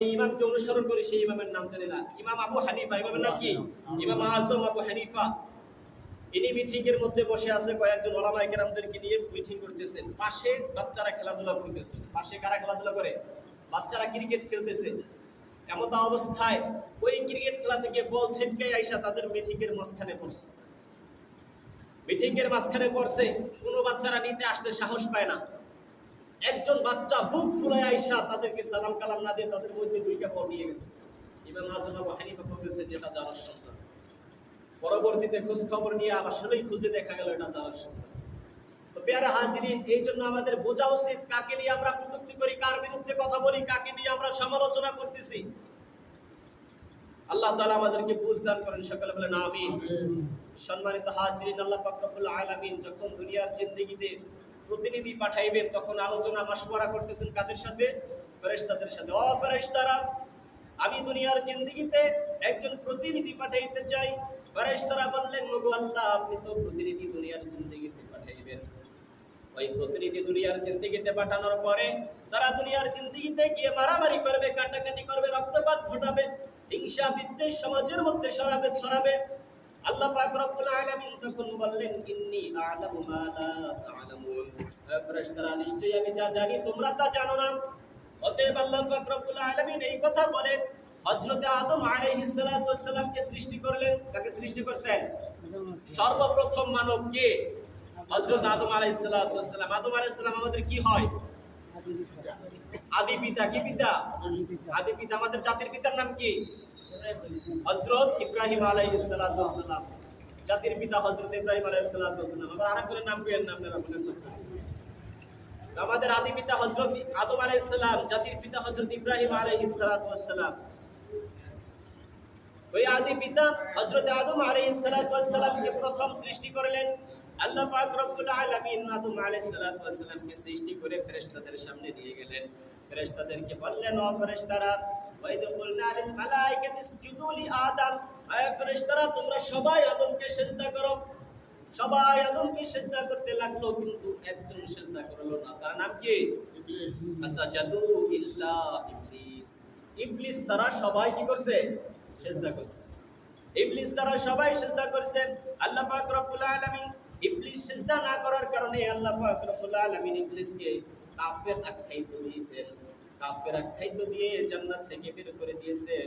ইমামকে অনুসরণ করি সেই ইমামের নাম জানি না। ইমাম আবু হানিফা, ইমামের নাম কি? ইমাম আজম আবু হানিফা। ইনি মিটিং এর মধ্যে বসে আছে, কয়েকজন ওলামায়ে কেরামদেরকে নিয়ে মিটিং করতেছেন। পাশে বাচ্চারা খেলাধুলা করতেছে। পাশে কারা খেলাধুলা করে? বাচ্চারা ক্রিকেট খেলতেছে। এমত অবস্থায় ওই ক্রিকেট খেলা থেকে বল ছিটকে আইসা তাদের মিটিং এর মাঝখানে পড়ছে। মিটিং এর মাঝখানে পড়ছে। কোনো বাচ্চারা নিতে আসতে সাহস পায় না। একজন বাচ্চা বুক ফুলে আইসা তাদেরকে সালাম কালাম না দিয়ে তাদের মধ্যে দুইটা বল নিয়ে গেছে। ইমাম আজম আবু হানিফা বলতেছে যেটা জানার সন্তান। পরবর্তীতে খোঁজ খবর নিয়ে আসলেই খুঁজে দেখা গেল এটা জানার সন্তান। তো পেয়ারা হাজিরিন এই জন্য আমাদের বোঝা উচিত কাকে নিয়ে আমরা কটূক্তি করি কার বিরুদ্ধে কথা বলি কাকে নিয়ে আমরা সমালোচনা করতেছি। আল্লাহ তাআলা আমাদেরকে বুঝ দান করেন সকলে বলেন আমিন। সম্মানিত হাজিরিন আল্লাহ পাক রব্বুল আলামিন যখন দুনিয়ার জিন্দেগিতে প্রতিনিধি পাঠাইবেন, তখন আলোচনা মাসওয়ারা করতেছেন কাদের সাথে? ফেরেশতাদের সাথে। ও ফেরেশতারা, আমি দুনিয়ার জিন্দেগিতে একজন প্রতিনিধি পাঠাইতে চাই। ফেরেশতারা বললেন, ওগো আল্লাহ, আপনি তো প্রতিনিধি দুনিয়ার জিন্দেগিতে পাঠাইবেন। ওই প্রতিনিধি দুনিয়ার জিন্দেগিতে পাঠানোর পরে তারা দুনিয়ার জিন্দেগিতে গিয়ে মারামারি করবে, কাটাকাটি করবে, রক্তপাত ঘটাবে, হিংসা, বিদ্বেষ সমাজের মধ্যে সরাবে, ছড়াবে। আল্লাহ পাক রব্বুল আলামিন তখন বললেন, ইন্নী আ'লামু মা লা তা'লামুন। ফেরেশতারা নিশ্চয়ই আমি যা জানি তোমরা তা জানো না। অতএব আল্লাহ পাক রব্বুল আলামিন এই কথা বলে, হযরত আদম আলাইহিস সালাতু সালামকে সৃষ্টি করলেন, কাকে সৃষ্টি করছেন? সর্বপ্রথম মানব কে? হযরত আদম আলাইহিস সালাতু সালাম। আদম আলাইহিস সালাম আমাদের কি হয়? আদি পিতা, কি পিতা? আদি পিতা, আমাদের জাতির পিতার নাম কি? হযরত ইব্রাহিম আলাইহিস সালাতু সালাম। জাতির পিতা হযরত ইব্রাহিম আলাইহিস সালাতু সালাম। আবার আরেকজনের নাম কইেন না আপনারা বলেন আমাদের আদি পিতা হযরত আদম আলাইহিস সালাম জাতির পিতা হযরত ইব্রাহিম আলাইহিস সালাতু ওই আদি পিতা হযরত আদম আলাইহিস সালাতু প্রথম সৃষ্টি করলেন। আল্লাহ তোমরা সবাই আদমকে সিজদা সবাই আদমকে সিজদা করতে লাগল কিন্তু একজন সিজদা করল না। তার নাম কি? ফাসাজাদু ইল্লা ইবলিস। ইবলিস ছাড়া সবাই কি করছে? সিজদা করছে। ইবলিস ছাড়া সবাই সিজদা করছে। আল্লাহ পাক রব্বুল আলামিন ইবলিস সিজদা না করার কারণে আল্লাহ পাক রব্বুল আলামিন ইবলিসকে কাফের আখ্যায়িত দিয়েছেন। কাফের আখ্যায়িত দিয়ে জান্নাত থেকে বের করে দিয়েছেন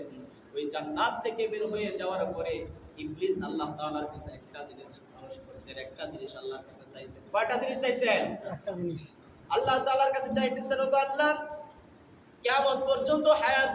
ওই জান্নাত থেকে বের হয়ে যাওয়ার পরে ইবলিস আল্লাহ তাআলার কাছে একটা জিনিস মানুষ করেছেন একটা জিনিস আল্লাহর কাছে চাইছেন কয়টা জিনিস চাইছেন? একটা জিনিস। আল্লাহ তাআলার কাছে চাইতেছেন ওগো আল্লাহ কিয়ামত পর্যন্ত হায়াত